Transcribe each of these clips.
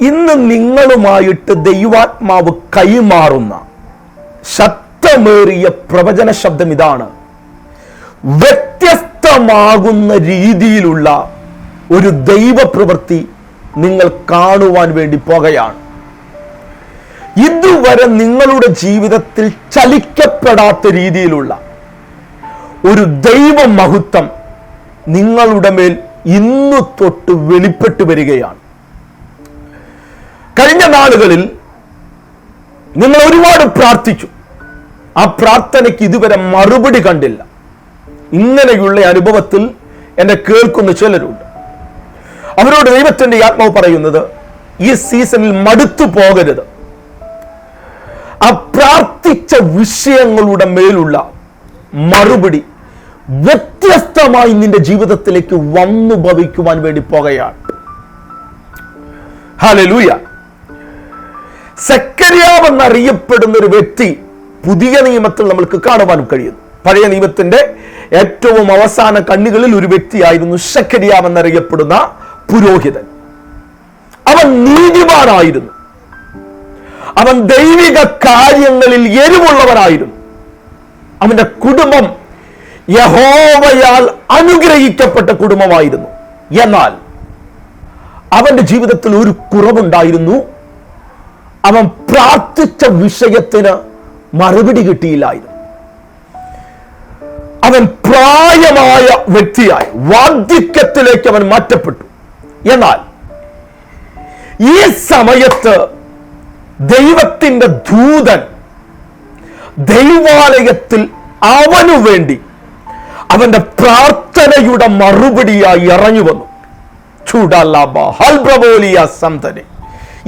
ഇന്ന് നിങ്ങളുമായിട്ട് ദൈവാത്മാവ് കൈമാറുന്ന ശക്തമേറിയ പ്രവചന ശബ്ദം ഇതാണ്. വ്യത്യസ്തമാകുന്ന രീതിയിലുള്ള ഒരു ദൈവപ്രവൃത്തി നിങ്ങൾ കാണുവാൻ വേണ്ടി പോകുകയാണ്. ഇതുവരെ നിങ്ങളുടെ ജീവിതത്തിൽ ചലിക്കപ്പെടാത്ത രീതിയിലുള്ള ഒരു ദൈവ മഹത്വം നിങ്ങളുടെ മേൽ ഇന്നു തൊട്ട് വെളിപ്പെട്ടു വരികയാണ്. കഴിഞ്ഞ നാളുകളിൽ നിങ്ങൾ ഒരുപാട് പ്രാർത്ഥിച്ചു. ആ പ്രാർത്ഥനയ്ക്ക് ഇതുവരെ മറുപടി കണ്ടില്ല. ഇങ്ങനെയുള്ള അനുഭവത്തിൽ എന്നെ കേൾക്കുന്ന ചിലരുണ്ട്. അവരോട് ദൈവത്തിന്റെ ആത്മാവ് പറയുന്നത് ഈ സീസണിൽ മടുത്തു പോകരുത്. ആ പ്രാർത്ഥിച്ച വിഷയങ്ങളുടെ മേലുള്ള മറുപടി വ്യത്യസ്തമായി നിന്റെ ജീവിതത്തിലേക്ക് വന്നു ഭവിക്കുവാൻ വേണ്ടി പോകുകയാണ് ഹലലൂയ സെക്കരിയാവെന്നറിയപ്പെടുന്ന ഒരു വ്യക്തി പുതിയ നിയമത്തിൽ നമ്മൾക്ക് കാണുവാനും കഴിയുന്നു പഴയ നിയമത്തിന്റെ ഏറ്റവും അവസാന കണ്ണുകളിൽ ഒരു വ്യക്തിയായിരുന്നു സെക്കരിയാവ് എന്നറിയപ്പെടുന്ന പുരോഹിതൻ. അവൻ നീതിമാനായിരുന്നു. അവൻ ദൈവിക കാര്യങ്ങളിൽ എരിവുള്ളവനായിരുന്നു. അവന്റെ കുടുംബം യഹോവയാൽ അനുഗ്രഹിക്കപ്പെട്ട കുടുംബമായിരുന്നു. എന്നാൽ അവന്റെ ജീവിതത്തിൽ ഒരു കുറവുണ്ടായിരുന്നു. അവൻ പ്രാർത്ഥിച്ച വിഷയത്തിന് മറുപടി കിട്ടിയില്ലായിരുന്നു. അവൻ പ്രായമായ വ്യക്തിയായി വാർദ്ധക്യത്തിലേക്ക് അവൻ മാറ്റപ്പെട്ടു. എന്നാൽ ഈ സമയത്ത് ദൈവത്തിന്റെ ദൂതൻ ദൈവാലയത്തിൽ അവനു വേണ്ടി അവന്റെ പ്രാർത്ഥനയുടെ മറുപടിയായി ഇറങ്ങി വന്നു. ചൂടാലാബ ഹൽബ്രബോലിയ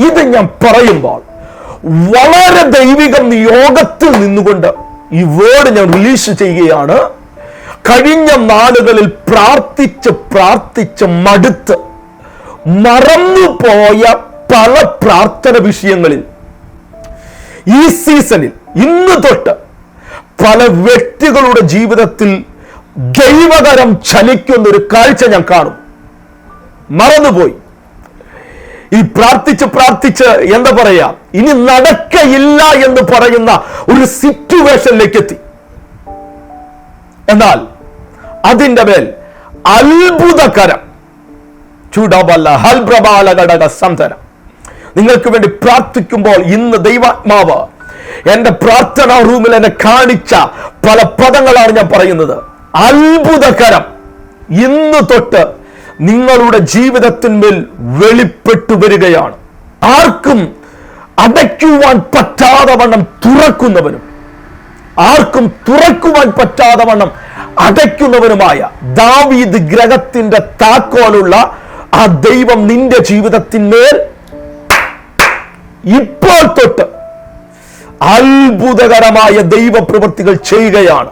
ഇത് ഞാൻ പറയുമ്പോൾ വളരെ ദൈവികം നിയോഗത്തിൽ നിന്നുകൊണ്ട് ഈ വേർഡ് ഞാൻ റിലീസ് ചെയ്യുകയാണ്. കഴിഞ്ഞ നാളുകളിൽ പ്രാർത്ഥിച്ച് പ്രാർത്ഥിച്ച് മടുത്ത് മറന്നുപോയ പല പ്രാർത്ഥന വിഷയങ്ങളിൽ ഈ സീസണിൽ ഇന്ന് തൊട്ട് പല വ്യക്തികളുടെ ജീവിതത്തിൽ ദൈവകരം ചലിക്കുന്ന ഒരു കാഴ്ച ഞാൻ കാണും. മറന്നുപോയി. ഈ പ്രാർത്ഥിച്ച് പ്രാർത്ഥിച്ച് എന്താ പറയാ? ഇനി നടക്കയില്ല എന്ന് പറയുന്ന ഒരു സിറ്റുവേഷനിലേക്ക് എത്തി. എന്നാൽ അതിന്റെ മേൽ അത്ഭുതകരം ചൂടാബല്ല ഹൽപ്രബാല ഘടക സംതരം നിങ്ങൾക്ക് വേണ്ടി പ്രാർത്ഥിക്കുമ്പോൾ ഇന്ന് ദൈവാത്മാവ് എന്റെ പ്രാർത്ഥനാ റൂമിൽ എന്നെ കാണിച്ച പല പദങ്ങളാണ് ഞാൻ പറയുന്നത്. അത്ഭുതകരം. ഇന്ന് തൊട്ട് നിങ്ങളുടെ ജീവിതത്തിന്മേൽ വെളിപ്പെട്ടു വരികയാണ്. ആർക്കും അടയ്ക്കുവാൻ പറ്റാതെ വണ്ണം തുറക്കുന്നവനും ആർക്കും തുറക്കുവാൻ പറ്റാതെ വണ്ണം അടയ്ക്കുന്നവനുമായ ദാവീദ് ഗ്രഹത്തിന്റെ താക്കോലുള്ള ആ ദൈവം നിന്റെ ജീവിതത്തിന്മേൽ ഇപ്പോൾ തൊട്ട് അത്ഭുതകരമായ ദൈവപ്രവൃത്തികൾ ചെയ്യുകയാണ്.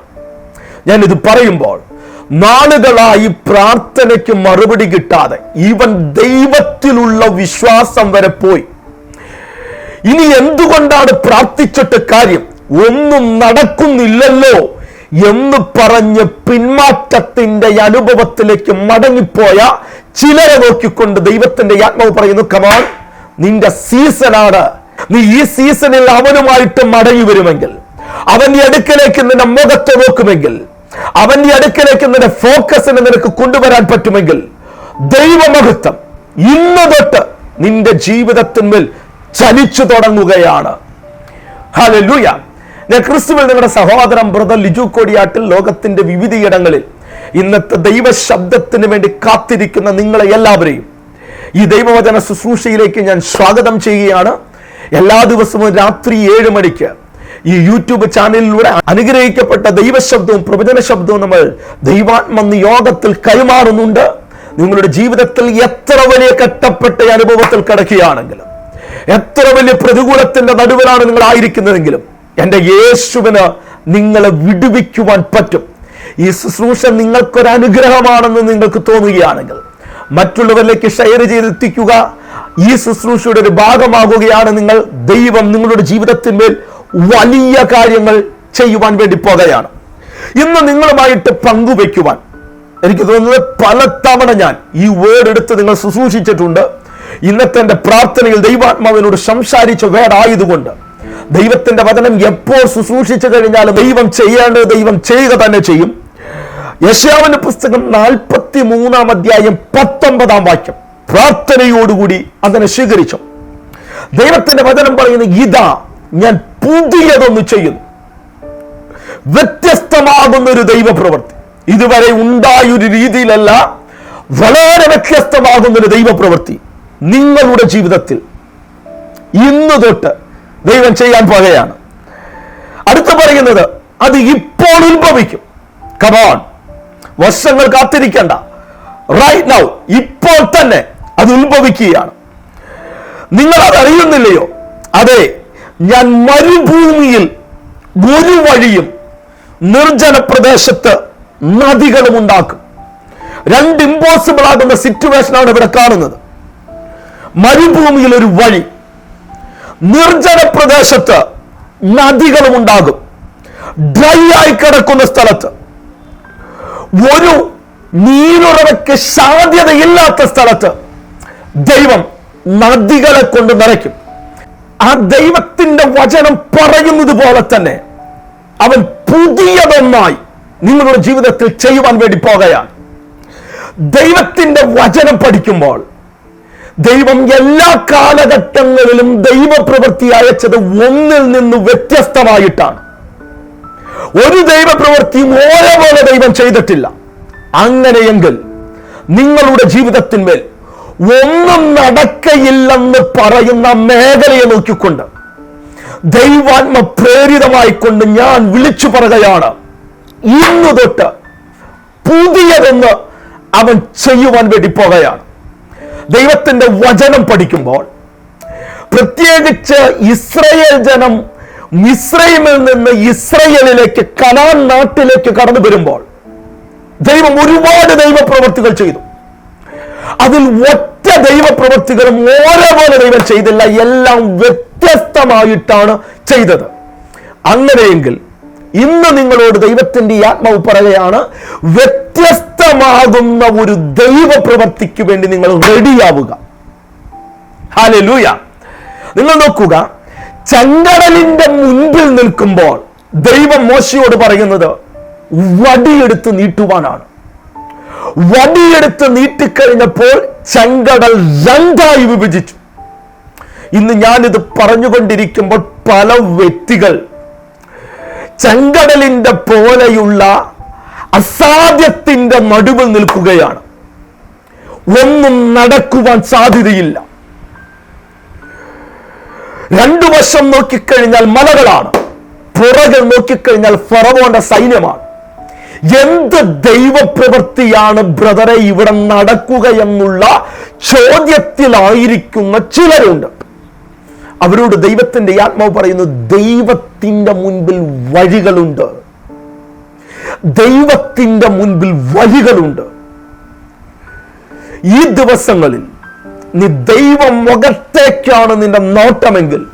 ഞാനിത് പറയുമ്പോൾ നാളുകളായി പ്രാർത്ഥനയ്ക്ക് മറുപടി കിട്ടാതെ ഇവൻ ദൈവത്തിലുള്ള വിശ്വാസം വരെ പോയി. ഇനി എന്തുകൊണ്ടാണ് പ്രാർത്ഥിച്ചിട്ട് കാര്യം? ഒന്നും നടക്കുന്നില്ലല്ലോ എന്ന് പറഞ്ഞ് പിന്മാറ്റത്തിന്റെ അനുഭവത്തിലേക്ക് മടങ്ങിപ്പോയ ചിലരെ നോക്കിക്കൊണ്ട് ദൈവത്തിന്റെ ആത്മാവ് പറയുന്നു കമാൻ നിന്റെ സീസണാണ് നീ ഈ സീസണിൽ അവനുമായിട്ട് മടങ്ങി വരുമെങ്കിൽ അവന്റെ അടുക്കലേക്ക് നിന്റെ മുഖത്തെ നോക്കുമെങ്കിൽ അവന്റെ അടുക്കലേക്ക് നിന്റെ ഫോക്കസിനെ നിനക്ക് കൊണ്ടുവരാൻ പറ്റുമെങ്കിൽ ദൈവമഹത്വം ഇന്ന് തൊട്ട് നിന്റെ ജീവിതത്തിന്മേൽ ചലിച്ചു തുടങ്ങുകയാണ്. ഹല്ലേലൂയ ഞാൻ ക്രിസ്തുവിൽ നിങ്ങളുടെ സഹോദരൻ ബ്രദർ ലിജു കോടിയാട്ടിൽ ലോകത്തിന്റെ വിവിധയിടങ്ങളിൽ ഇന്നത്തെ ദൈവ ശബ്ദത്തിന് വേണ്ടി കാത്തിരിക്കുന്ന നിങ്ങളെ എല്ലാവരെയും ഈ ദൈവവചന ശുശ്രൂഷയിലേക്ക് ഞാൻ സ്വാഗതം ചെയ്യുകയാണ്. എല്ലാ ദിവസവും രാത്രി ഏഴ് മണിക്ക് ഈ യൂട്യൂബ് ചാനലിലൂടെ അനുഗ്രഹിക്കപ്പെട്ട ദൈവശബ്ദവും പ്രവചന ശബ്ദവും നമ്മൾ ദൈവാത്മ യോഗത്തിൽ കൈമാറുന്നുണ്ട്. നിങ്ങളുടെ ജീവിതത്തിൽ എത്ര വലിയ കട്ടപ്പെട്ട അനുഭവത്തിൽ കിടക്കുകയാണെങ്കിലും എത്ര വലിയ പ്രതികൂലത്തിന്റെ നടുവിലാണ് നിങ്ങൾ ആയിരിക്കുന്നതെങ്കിലും എന്റെ യേശുവിന് നിങ്ങളെ വിടുവിക്കുവാൻ പറ്റും. ഈ ശുശ്രൂഷ നിങ്ങൾക്കൊരു അനുഗ്രഹമാണെന്ന് നിങ്ങൾക്ക് തോന്നുകയാണെങ്കിൽ മറ്റുള്ളവരിലേക്ക് ഷെയർ ചെയ്തെത്തിക്കുക. ഈ ശുശ്രൂഷയുടെ ഒരു ഭാഗമാകുകയാണ് നിങ്ങൾ ദൈവം നിങ്ങളുടെ ജീവിതത്തിന്മേൽ വലിയ കാര്യങ്ങൾ ചെയ്യുവാൻ വേണ്ടി പോകുകയാണ്. ഇന്ന് നിങ്ങളുമായിട്ട് പങ്കുവെക്കുവാൻ എനിക്ക് തോന്നുന്നത് പല തവണ ഞാൻ ഈ വേർഡ് എടുത്ത് നിങ്ങൾ ശുശ്രൂഷിച്ചിട്ടുണ്ട്. ഇന്നത്തെ എന്റെ പ്രാർത്ഥനയിൽ ദൈവാത്മാവിനോട് സംസാരിച്ച വേടായതുകൊണ്ട് ദൈവത്തിന്റെ വചനം എപ്പോൾ ശുശ്രൂഷിച്ചു കഴിഞ്ഞാലും ദൈവം ചെയ്യേണ്ടത് ദൈവം ചെയ്യുക തന്നെ ചെയ്യും. യശാവിന്റെ പുസ്തകം നാൽപ്പത്തി മൂന്നാം അധ്യായം പത്തൊമ്പതാം വാക്യം പ്രാർത്ഥനയോടുകൂടി അതിനെ സ്വീകരിച്ചു. ദൈവത്തിന്റെ വചനം പറയുന്നത് ഇതാ ഞാൻ പുതിയതൊന്ന് ചെയ്യുന്നു. വ്യത്യസ്തമാകുന്ന ഒരു ദൈവപ്രവൃത്തി. ഇതുവരെ ഉണ്ടായ ഒരു രീതിയിലല്ല വളരെ വ്യത്യസ്തമാകുന്ന ഒരു ദൈവപ്രവൃത്തി നിങ്ങളുടെ ജീവിതത്തിൽ. ഇന്ന് തൊട്ട് ദൈവം ചെയ്യാൻ പോകുകയാണ്. അടുത്ത് പറയുന്നത് അത് ഇപ്പോൾ ഉത്ഭവിക്കും. കമോൺ വർഷങ്ങൾ കാത്തിരിക്കണ്ട. റൈറ്റ് നൗ ഇപ്പോൾ തന്നെ അത് ഉത്ഭവിക്കുകയാണ്. നിങ്ങൾ അത് അറിയുന്നില്ലയോ? അതെ ഞാൻ മരുഭൂമിയിൽ ഒരു വഴിയും നിർജന പ്രദേശത്ത് നദികളും ഉണ്ടാക്കും. രണ്ട് ഇമ്പോസിബിൾ ആകുന്ന സിറ്റുവേഷൻ ആണ് ഇവിടെ കാണുന്നത്. മരുഭൂമിയിൽ ഒരു വഴി നിർജന പ്രദേശത്ത് നദികളും ഉണ്ടാകും. ഡ്രൈ ആയി കിടക്കുന്ന സ്ഥലത്ത്. ഒരു നീരുറവയ്ക്ക് സാധ്യതയില്ലാത്ത സ്ഥലത്ത് ദൈവം നദികളെ കൊണ്ട് നിറയ്ക്കും. ആ ദൈവത്തിന്റെ വചനം പറയുന്നത് പോലെ തന്നെ അവൻ പുതിയതൊന്നായി നിങ്ങളുടെ ജീവിതത്തിൽ ചെയ്യുവാൻ വേണ്ടി പോകുകയാണ്. ദൈവത്തിന്റെ വചനം പഠിക്കുമ്പോൾ ദൈവം എല്ലാ കാലഘട്ടങ്ങളിലും ദൈവപ്രവൃത്തി അയച്ചത് ഒന്നിൽ നിന്ന് വ്യത്യസ്തമായിട്ടാണ്. ഒരു ദൈവപ്രവൃത്തിയും പോലെ ദൈവം ചെയ്തിട്ടില്ല. അങ്ങനെയെങ്കിൽ നിങ്ങളുടെ ജീവിതത്തിന്മേൽ ഒന്നും നടക്കയില്ലെന്ന് പറയുന്ന മേഖലയെ നോക്കിക്കൊണ്ട് ദൈവാത്മ പ്രേരിതമായിക്കൊണ്ട് ഞാൻ വിളിച്ചു പറയുകയാണ്. ഇന്ന് തൊട്ട് പുതിയതെന്ന് അവൻ ചെയ്യുവാൻ വേണ്ടി പോകുകയാണ്. ദൈവത്തിന്റെ വചനം പഠിക്കുമ്പോൾ പ്രത്യേകിച്ച് ഇസ്രയേൽ ജനം മിസ്രൈമിൽ നിന്ന് ഇസ്രയേലിലേക്ക് കനാൻ നാട്ടിലേക്ക് കടന്നു വരുമ്പോൾ ദൈവം ഒരുപാട് ദൈവപ്രവൃത്തികൾ ചെയ്തു. അതിൽ ഒറ്റ ദൈവപ്രവൃത്തികളും ഓരോ പോലെ ദൈവം ചെയ്തില്ല. എല്ലാം വ്യത്യസ്തമായിട്ടാണ് ചെയ്തത്. അങ്ങനെയെങ്കിൽ ഇന്ന് നിങ്ങളോട് ദൈവത്തിന്റെ ആത്മാവ് പറയുകയാണ് വ്യത്യസ്തമാകുന്ന ഒരു ദൈവ പ്രവർത്തിക്ക് വേണ്ടി നിങ്ങൾ റെഡിയാവുക. ഹാലലൂയ നിങ്ങൾ നോക്കുക ചെങ്കടലിന്റെ മുൻപിൽ നിൽക്കുമ്പോൾ ദൈവം മോശയോട് പറയുന്നത് വടിയെടുത്ത് നീട്ടുവാനാണ്. വടിയെടുത്ത് നീട്ടിക്കഴിഞ്ഞപ്പോൾ ചെങ്കടൽ രണ്ടായി വിഭജിച്ചു. ഇന്ന് ഞാനിത് പറഞ്ഞുകൊണ്ടിരിക്കുമ്പോൾ പല വ്യക്തികൾ ചെങ്കടലിന്റെ പോലെയുള്ള അസാധ്യത്തിന്റെ നടുവിൽ നിൽക്കുകയാണ്. ഒന്നും നടക്കുവാൻ സാധ്യതയില്ല. രണ്ടു വശം നോക്കിക്കഴിഞ്ഞാൽ മലകളാണ്. പുറകിൽ നോക്കിക്കഴിഞ്ഞാൽ ഫറവോന്റെ സൈന്യമാണ്. എന്ത് ദൈവപ്രവൃത്തിയാണ് ബ്രദറെ ഇവിടെ നടക്കുക എന്നുള്ള ചോദ്യത്തിലായിരിക്കുന്ന ചിലരുണ്ട്. അവരോട് ദൈവത്തിന്റെ ആത്മാവ് പറയുന്നു ദൈവത്തിന്റെ മുൻപിൽ വഴികളുണ്ട്. ദൈവത്തിന്റെ മുൻപിൽ വഴികളുണ്ട്. ഈ ദിവസങ്ങളിൽ നീ ദൈവ മുഖത്തേക്കാണ് നിന്റെ നോട്ടമെങ്കിൽ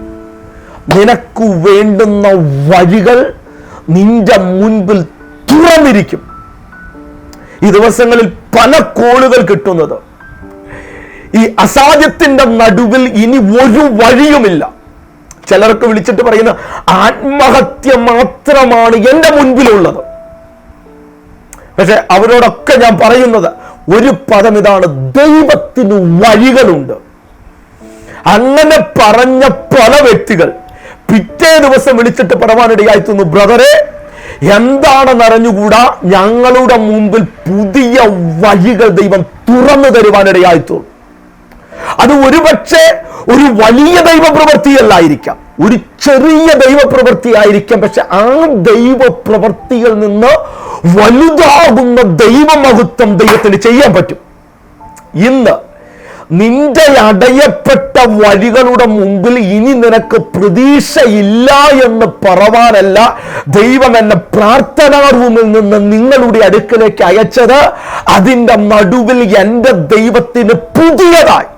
നിനക്ക് വേണ്ടുന്ന വഴികൾ നിന്റെ മുൻപിൽ തുറന്നിരിക്കും. ഈ ദിവസങ്ങളിൽ പല കോളുകൾ കിട്ടുന്നത്. ഈ അസാധ്യത്തിന്റെ നടുവിൽ ഇനി ഒരു വഴിയുമില്ല. ചിലർക്ക് വിളിച്ചിട്ട് പറയുന്ന ആത്മഹത്യ മാത്രമാണ് എന്റെ മുൻപിലുള്ളത്. പക്ഷെ അവരോടൊക്കെ ഞാൻ പറയുന്നത് ഒരു പദം ഇതാണ് ദൈവത്തിന് വഴികളുണ്ട്. അങ്ങനെ പറഞ്ഞ പല വ്യക്തികൾ പിറ്റേ ദിവസം വിളിച്ചിട്ട് പറവാനിടയായി തന്നു ബ്രദറെ എന്താണെന്ന് അറിഞ്ഞുകൂടാ? ഞങ്ങളുടെ മുമ്പിൽ പുതിയ വഴികൾ ദൈവം തുറന്നു തരുവാനിടയായി തോന്നും അത് ഒരുപക്ഷെ ഒരു വലിയ ദൈവപ്രവൃത്തിയല്ലായിരിക്കാം. ഒരു ചെറിയ ദൈവപ്രവൃത്തി ആയിരിക്കാം പക്ഷെ ആ ദൈവപ്രവൃത്തിയിൽ നിന്ന് വലുതാകുന്ന ദൈവമഹത്വം ദൈവത്തിന് ചെയ്യാൻ പറ്റും. ഇന്ന് നിന്റെ അടയപ്പെട്ട വഴികളുടെ മുമ്പിൽ ഇനി നിനക്ക് പ്രതീക്ഷയില്ല എന്ന് പറവാനല്ല ദൈവം എന്നെ പ്രാർത്ഥനാ റൂമിൽ നിന്ന് നിങ്ങളുടെ അടുക്കലേക്ക് അയച്ചത് അതിന്റെ നടുവിൽ എന്റെ ദൈവത്തിന് പുതിയതായി.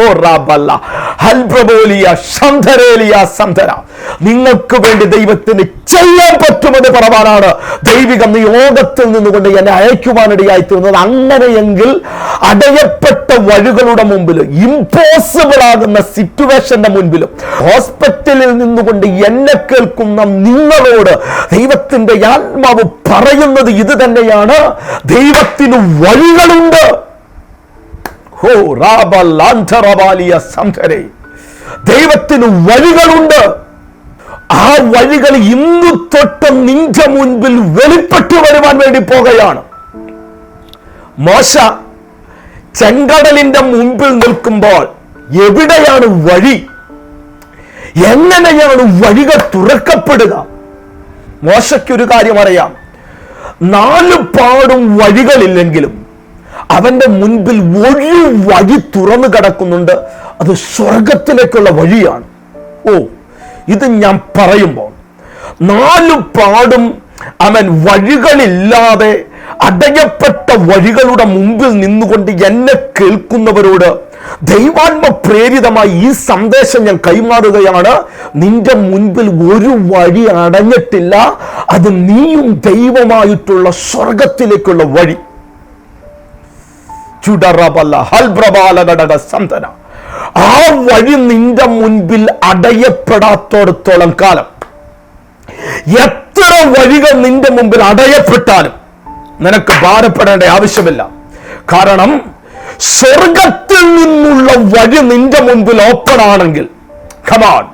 ഓ നിങ്ങൾക്ക് വേണ്ടി ദൈവത്തിന് ചെയ്യാൻ പറ്റുമെന്ന് പറവാനാണ് ദൈവിക നിയോഗത്തിൽ നിന്നുകൊണ്ട് എന്നെ അയക്കുവാനിടയായി തീർന്നത്. അങ്ങനെയെങ്കിൽ അടയപ്പെട്ട വഴികളുടെ മുമ്പിൽ ഇമ്പോസിബിൾ ആകുന്ന സിറ്റുവേഷന്റെ മുൻപിലും ഹോസ്പിറ്റലിൽ നിന്നുകൊണ്ട് എന്നെ കേൾക്കുന്ന നിങ്ങളോട് ദൈവത്തിന്റെ ആത്മാവ് പറയുന്നത് ഇത് തന്നെയാണ്. ദൈവത്തിന് വഴികളുണ്ട്. ഹോ സംധരെ ദൈവത്തിന് വഴികളുണ്ട്. ആ വഴികൾ ഇന്ന് തൊട്ട് നിന്റെ മുൻപിൽ വെളിപ്പെട്ടു വരുവാൻ വേണ്ടി പോകുകയാണ്. മോശ ചെങ്കടലിന്റെ മുൻപിൽ നിൽക്കുമ്പോൾ എവിടെയാണ് വഴി? എങ്ങനെയാണ് വഴികൾ തുറക്കപ്പെടുക? മോശയ്ക്കൊരു കാര്യം അറിയാം. നാല് പാടും വഴികളില്ലെങ്കിലും അവന്റെ മുൻപിൽ ഒരു വഴി തുറന്നു കിടക്കുന്നുണ്ട്. അത് സ്വർഗത്തിലേക്കുള്ള വഴിയാണ്. ഓ ഇത് ഞാൻ പറയുമ്പോൾ നാലു പാടും അവൻ വഴികളില്ലാതെ അടയപ്പെട്ട വഴികളുടെ മുമ്പിൽ നിന്നുകൊണ്ട് എന്നെ കേൾക്കുന്നവരോട് ദൈവാത്മ പ്രേരിതമായി ഈ സന്ദേശം ഞാൻ കൈമാറുകയാണ്. നിന്റെ മുൻപിൽ ഒരു വഴി അടഞ്ഞിട്ടില്ല. അത് നീയും ദൈവമായിട്ടുള്ള സ്വർഗത്തിലേക്കുള്ള വഴി. സന്തന. ആ വഴി നിന്റെ മുൻപിൽ അടയപ്പെടാത്തോടത്തോളം കാലം. എത്ര വഴികൾ നിന്റെ മുമ്പിൽ അടയപ്പെട്ടാലും നിനക്ക് ഭാരപ്പെടേണ്ട ആവശ്യമില്ല. കാരണം സ്വർഗത്തിൽ നിന്നുള്ള വഴി നിന്റെ മുൻപിൽ ഓപ്പൺ ആണെങ്കിൽ കമാൺ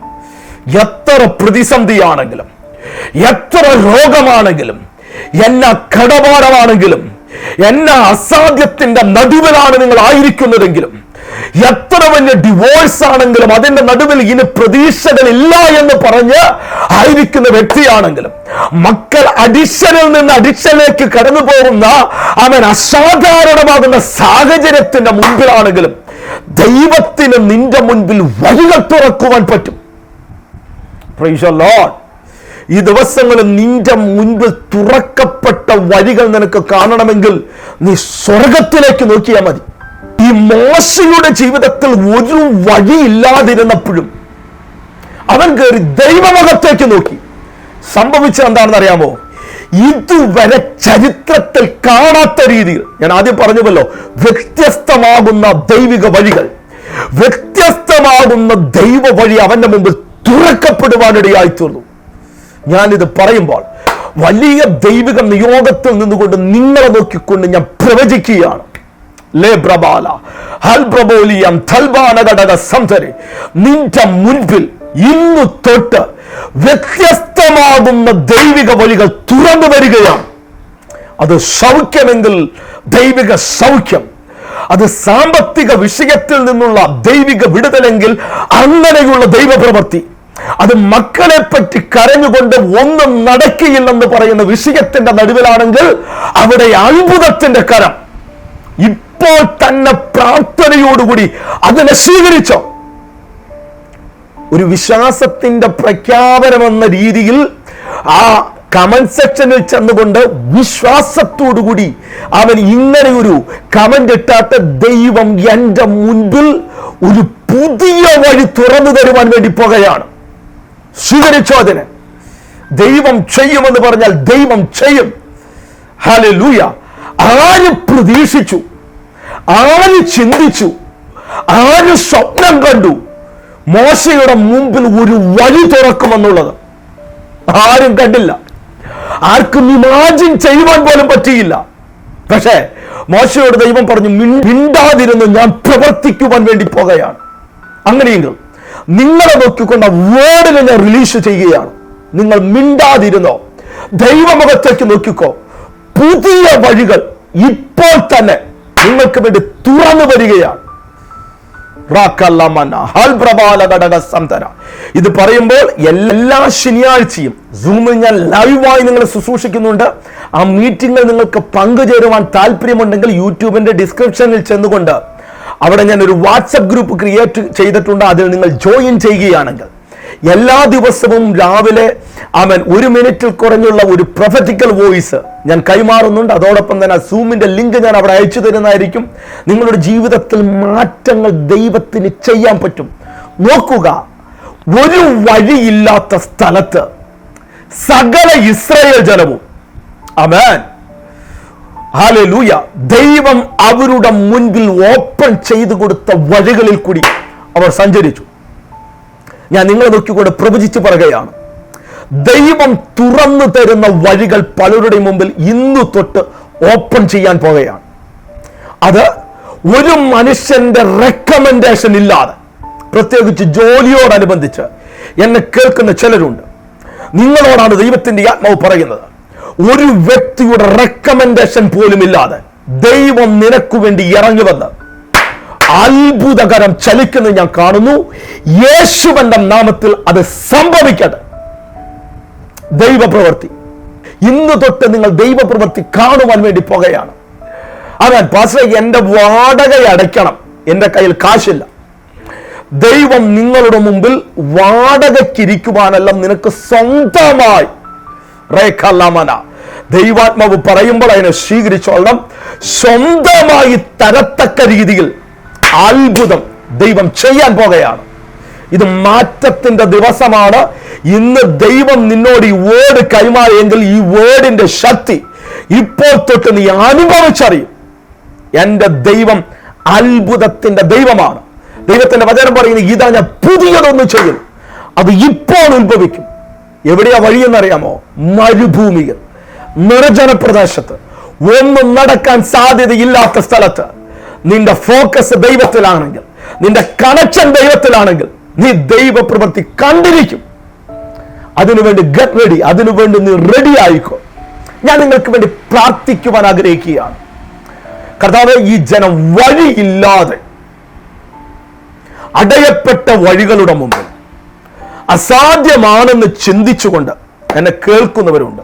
എത്ര പ്രതിസന്ധിയാണെങ്കിലും എത്ര രോഗമാണെങ്കിലും എന്ന കടപാടമാണെങ്കിലും എന്നാ അസാധ്യത്തിന്റെ നടുവിലാണ് നിങ്ങൾ ആയിരിക്കുന്നതെങ്കിലും എത്ര വലിയ ഡിവോഴ്സ് ആണെങ്കിലും അതിന്റെ നടുവിൽ ഇനി പ്രതീക്ഷകളില്ല എന്ന് പറഞ്ഞ് ആയിരിക്കുന്ന വ്യക്തിയാണെങ്കിലും മക്കൾ അഡിക്ഷനിൽ നിന്ന് അഡിക്ഷനിലേക്ക് കടന്നു പോകുന്ന അവൻ അസാധാരണമാകുന്ന സാഹചര്യത്തിന്റെ മുമ്പിലാണെങ്കിലും ദൈവത്തിന് നിന്റെ മുൻപിൽ വഴികൾ തുറക്കുവാൻ പറ്റും പ്രൈസ് ലോഡ്. ഈ ദിവസങ്ങളിൽ നിന്റെ മുൻപിൽ തുറക്കപ്പെട്ട വഴികൾ നിനക്ക് കാണണമെങ്കിൽ നീ സ്വർഗത്തിലേക്ക് നോക്കിയാൽ മതി. ഈ മോശയുടെ ജീവിതത്തിൽ ഒരു വഴിയില്ലാതിരുന്നപ്പോഴും അവൻ കയറി ദൈവമുഖത്തേക്ക് നോക്കി. സംഭവിച്ചത് എന്താണെന്ന് അറിയാമോ? ഇതുവരെ ചരിത്രത്തിൽ കാണാത്ത രീതിയിൽ ഞാൻ ആദ്യം പറഞ്ഞുവല്ലോ വ്യത്യസ്തമാകുന്ന ദൈവിക വഴികൾ വ്യത്യസ്തമാകുന്ന ദൈവ വഴി അവന്റെ മുമ്പിൽ തുറക്കപ്പെടുവാനിടയായി തീർന്നു ഞാനിത് പറയുമ്പോൾ വലിയ ദൈവിക നിയോഗത്തിൽ നിന്നുകൊണ്ട് നിങ്ങളെ നോക്കിക്കൊണ്ട് ഞാൻ പ്രവചിക്കുകയാണ്. നിന്റെ മുൻപിൽ ഇന്നു തൊട്ട് വ്യത്യസ്തമാകുന്ന ദൈവിക വഴികൾ തുറന്നു വരികയാണ്. അത് സൗഖ്യമെങ്കിൽ ദൈവിക സൗഖ്യം. അത് സാമ്പത്തിക വിഷയത്തിൽ നിന്നുള്ള ദൈവിക വിടുതലെങ്കിൽ അങ്ങനെയുള്ള ദൈവപ്രവൃത്തി. അത് മക്കളെ പറ്റി കരഞ്ഞുകൊണ്ട് ഒന്നും നടക്കുകയില്ലെന്ന് പറയുന്ന വിഷയത്തിന്റെ നടുവിലാണെങ്കിൽ അവിടെ അത്ഭുതത്തിന്റെ കരം. ഇപ്പോൾ തന്നെ പ്രാർത്ഥനയോടുകൂടി അതിനെ സ്വീകരിച്ചോ? ഒരു വിശ്വാസത്തിന്റെ പ്രഖ്യാപനം എന്ന രീതിയിൽ ആ കമന്റ് സെക്ഷനിൽ ചെന്നുകൊണ്ട് വിശ്വാസത്തോടുകൂടി അവൻ ഇങ്ങനെ ഒരു കമന്റ് ഇട്ടാത്ത ദൈവം എന്റെ മുൻപിൽ ഒരു പുതിയ വഴി തുറന്നു തരുവാൻ വേണ്ടി പോകുകയാണ് സ്വീകരിച്ചോ അതിന്? ദൈവം ചെയ്യുമെന്ന് പറഞ്ഞാൽ ദൈവം ചെയ്യും. ഹല്ലേലൂയ ആര് പ്രതീക്ഷിച്ചു? ആര് ചിന്തിച്ചു? ആര് സ്വപ്നം കണ്ടു? മോശയുടെ മുമ്പിൽ ഒരു വഴി തുറക്കുമെന്നുള്ളത് ആരും കണ്ടില്ല. ആർക്കും ഇമാജിൻ ചെയ്യുവാൻ പോലും പറ്റിയില്ല. പക്ഷേ മോശയോട് ദൈവം പറഞ്ഞു "മിൺ- മിണ്ടാതിരുന്ന് ഞാൻ പ്രവർത്തിക്കുവാൻ വേണ്ടി പോകുകയാണ്. അങ്ങനെയെങ്കിൽ നിങ്ങളെ നോക്കിക്കൊണ്ട് വേർഡിൽ ഞാൻ റിലീസ് ചെയ്യുകയാണ്. നിങ്ങൾ മിണ്ടാതിരുന്നോ? ദൈവമുഖത്തേക്ക് നോക്കിക്കോ. പുതിയ വഴികൾ ഇപ്പോൾ തന്നെ നിങ്ങൾക്ക് വേണ്ടി തുറന്നു വരികയാണ്. ഇത് പറയുമ്പോൾ എല്ലാ ശനിയാഴ്ചയും സൂമിൽ ഞാൻ ലൈവായി നിങ്ങൾ ശുശ്രൂഷിക്കുന്നുണ്ട്. ആ മീറ്റിംഗിൽ നിങ്ങൾക്ക് പങ്കുചേരുവാൻ താല്പര്യമുണ്ടെങ്കിൽ യൂട്യൂബിന്റെ ഡിസ്ക്രിപ്ഷനിൽ ചെന്നുകൊണ്ട് അവിടെ ഞാൻ ഒരു വാട്സപ്പ് ഗ്രൂപ്പ് ക്രിയേറ്റ് ചെയ്തിട്ടുണ്ട്. അതിൽ നിങ്ങൾ ജോയിൻ ചെയ്യുകയാണെങ്കിൽ എല്ലാ ദിവസവും രാവിലെ അവൻ ഒരു മിനിറ്റിൽ കുറഞ്ഞുള്ള ഒരു പ്രൊഫറ്റിക്കൽ വോയിസ് ഞാൻ കൈമാറുന്നുണ്ട്. അതോടൊപ്പം തന്നെ സൂമിന്റെ ലിങ്ക് ഞാൻ അവിടെ അയച്ചു തരുന്നതായിരിക്കും. നിങ്ങളുടെ ജീവിതത്തിൽ മാറ്റങ്ങൾ ദൈവത്തിന് ചെയ്യാൻ പറ്റും. നോക്കുക ഒരു വഴിയില്ലാത്ത സ്ഥലത്ത് സകല ഇസ്രയേൽ ജനവും അമേൻ ഹാലൂയ ദൈവം അവരുടെ മുൻപിൽ ഓപ്പൺ ചെയ്തു കൊടുത്ത വഴികളിൽ കൂടി അവർ സഞ്ചരിച്ചു. ഞാൻ നിങ്ങളെ നോക്കിക്കൊണ്ട് പ്രവചിച്ചു പറയുകയാണ്. ദൈവം തുറന്നു തരുന്ന വഴികൾ പലരുടെയും മുമ്പിൽ ഇന്നു തൊട്ട് ഓപ്പൺ ചെയ്യാൻ പോകുകയാണ് അത് ഒരു മനുഷ്യന്റെ റെക്കമെൻഡേഷൻ ഇല്ലാതെ പ്രത്യേകിച്ച് ജോലിയോടനുബന്ധിച്ച് എന്നെ കേൾക്കുന്ന ചിലരുണ്ട്. നിങ്ങളോടാണ് ദൈവത്തിന്റെ ആത്മാവ് പറയുന്നത്. ഒരു വ്യക്തിയുടെ റെക്കമെൻഡേഷൻ പോലും ഇല്ലാതെ ദൈവം നിനക്കു വേണ്ടി ഇറങ്ങി വന്ന് അത്ഭുതകരം ചലിക്കുന്നത് ഞാൻ കാണുന്നു. യേശുവന്റെ നാമത്തിൽ അത് സംഭവിക്കട്ടെ. ദൈവപ്രവൃത്തി. ഇന്ന് തൊട്ട് നിങ്ങൾ ദൈവപ്രവൃത്തി കാണുവാൻ വേണ്ടി പോകുകയാണ്. അതാ പാസ്റ്റർ എന്റെ വാടക അടയ്ക്കണം. എന്റെ കയ്യിൽ കാശില്ല. ദൈവം നിങ്ങളുടെ മുമ്പിൽ വാടകയ്ക്കിരിക്കുവാനെല്ലാം നിനക്ക് സ്വന്തമായി. റേഖലമന ദൈവാത്മാവ് പറയുമ്പോൾ അതിനെ സ്വീകരിച്ചോളണം. സ്വന്തമായി തരത്തക്ക രീതിയിൽ അത്ഭുതം ദൈവം ചെയ്യാൻ പോകുകയാണ്. ഇത് മാറ്റത്തിന്റെ ദിവസമാണ്. ഇന്ന് ദൈവം നിന്നോട് ഈ വേർഡ് കൈമാറിയെങ്കിൽ ഈ വേർഡിന്റെ ശക്തി ഇപ്പോൾ തൊട്ട് നീ അനുഭവിച്ചറിയും. എന്റെ ദൈവം അത്ഭുതത്തിന്റെ ദൈവമാണ്. ദൈവത്തിന്റെ വചനം പറയുന്നത് ഇതാ ഞാൻ പുതിയതൊന്ന് ചെയ്യും അത് ഇപ്പോൾ ഉത്ഭവിക്കും. എവിടെയാ വഴിയെന്നറിയാമോ മരുഭൂമിയിൽ. നിർജന പ്രദേശത്ത് ഒന്നും നടക്കാൻ സാധ്യതയില്ലാത്ത സ്ഥലത്ത് നിന്റെ ഫോക്കസ് ദൈവത്തിലാണെങ്കിൽ നിന്റെ കണക്ഷൻ ദൈവത്തിലാണെങ്കിൽ നീ ദൈവ പ്രവൃത്തി കണ്ടിരിക്കും അതിനുവേണ്ടി ഗെറ്റ് റെഡി അതിനുവേണ്ടി നീ റെഡി ആയിക്കോ. ഞാൻ നിങ്ങൾക്ക് വേണ്ടി പ്രാർത്ഥിക്കുവാൻ ആഗ്രഹിക്കുകയാണ്. കർത്താവ് ഈ ജനം വഴിയില്ലാതെ അടയപ്പെട്ട വഴികളുടെ മുമ്പിൽ അസാധ്യമാണെന്ന് ചിന്തിച്ചുകൊണ്ട് എന്നെ കേൾക്കുന്നവരുണ്ട്.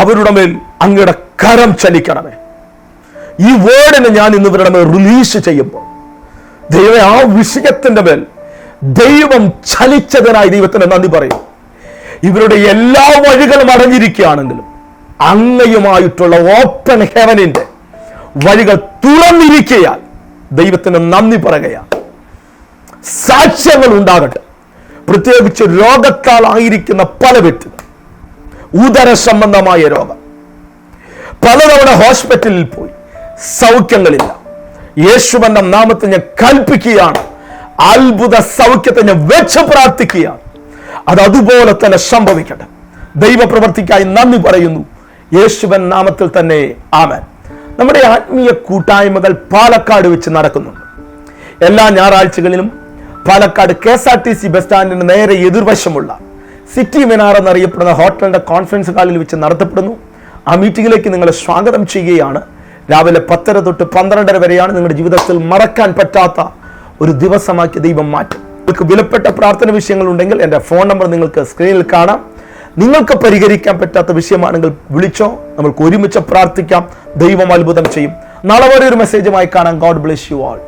അവരുടെ മേൽ അങ്ങയുടെ കരം ചലിക്കണമേ. ഈ വേർഡിനെ ഞാൻ ഇന്ന് ഇവരുടെ മേൽ റിലീസ് ചെയ്യുമ്പോൾ ദൈവം ആ വിഷയത്തിന്റെ മേൽ ദൈവം ചലിച്ചതിനായി ദൈവത്തിന് നന്ദി പറയും ഇവരുടെ എല്ലാ വഴികളും അടഞ്ഞിരിക്കുകയാണെങ്കിലും അങ്ങയുമായിട്ടുള്ള ഓപ്പൺ ഹെവനിന്റെ വഴികൾ തുറന്നിരിക്കയാൽ ദൈവത്തിന് നന്ദി പറയുകയാണ്. സാക്ഷ്യങ്ങൾ ഉണ്ടാകട്ടെ. പ്രത്യേകിച്ച് രോഗത്താൽ ആയിരിക്കുന്ന പല വ്യക്തികൾ ഉദര സംബന്ധമായ രോഗം. പലതവണ ഹോസ്പിറ്റലിൽ പോയി. സൗഖ്യങ്ങളില്ല. യേശുവെന്ന നാമത്തെ ഞാൻ കൽപ്പിക്കുകയാണ്. അത്ഭുത സൗഖ്യത്തെ ഞാൻ വെച്ച് പ്രാർത്ഥിക്കുകയാണ്. അത് അതുപോലെ തന്നെ സംഭവിക്കട്ടെ. ദൈവപ്രവർത്തിക്കായി നന്ദി പറയുന്നു. യേശുവൻ നാമത്തിൽ തന്നെ ആമൻ. നമ്മുടെ ആത്മീയ കൂട്ടായ്മകൾ പാലക്കാട് വെച്ച് നടക്കുന്നുണ്ട്. എല്ലാ ഞായറാഴ്ചകളിലും Palakkad K S R T C bus സ്റ്റാൻഡിന് നേരെ എതിർവശമുള്ള സിറ്റി മിനാർ എന്നറിയപ്പെടുന്ന ഹോട്ടലിന്റെ കോൺഫറൻസ് ഹാളിൽ വെച്ച് നടത്തപ്പെടുന്നു. ആ മീറ്റിങ്ങിലേക്ക് നിങ്ങളെ സ്വാഗതം ചെയ്യുകയാണ്. രാവിലെ പത്തര തൊട്ട് പന്ത്രണ്ടര വരെയാണ് നിങ്ങളുടെ ജീവിതത്തിൽ മറക്കാൻ പറ്റാത്ത ഒരു ദിവസമാക്കി ദൈവം മാറ്റും. നിങ്ങൾക്ക് വിലപ്പെട്ട പ്രാർത്ഥന വിഷയങ്ങൾ ഉണ്ടെങ്കിൽ എന്റെ ഫോൺ നമ്പർ നിങ്ങൾക്ക് സ്ക്രീനിൽ കാണാം. നിങ്ങൾക്ക് പരിഹരിക്കാൻ പറ്റാത്ത വിഷയമാണെങ്കിൽ വിളിച്ചോ നമ്മൾക്ക് ഒരുമിച്ച് പ്രാർത്ഥിക്കാം. ദൈവം അത്ഭുതം ചെയ്യും. നാളെ വരെ ഒരു മെസ്സേജുമായി കാണാം. God bless you all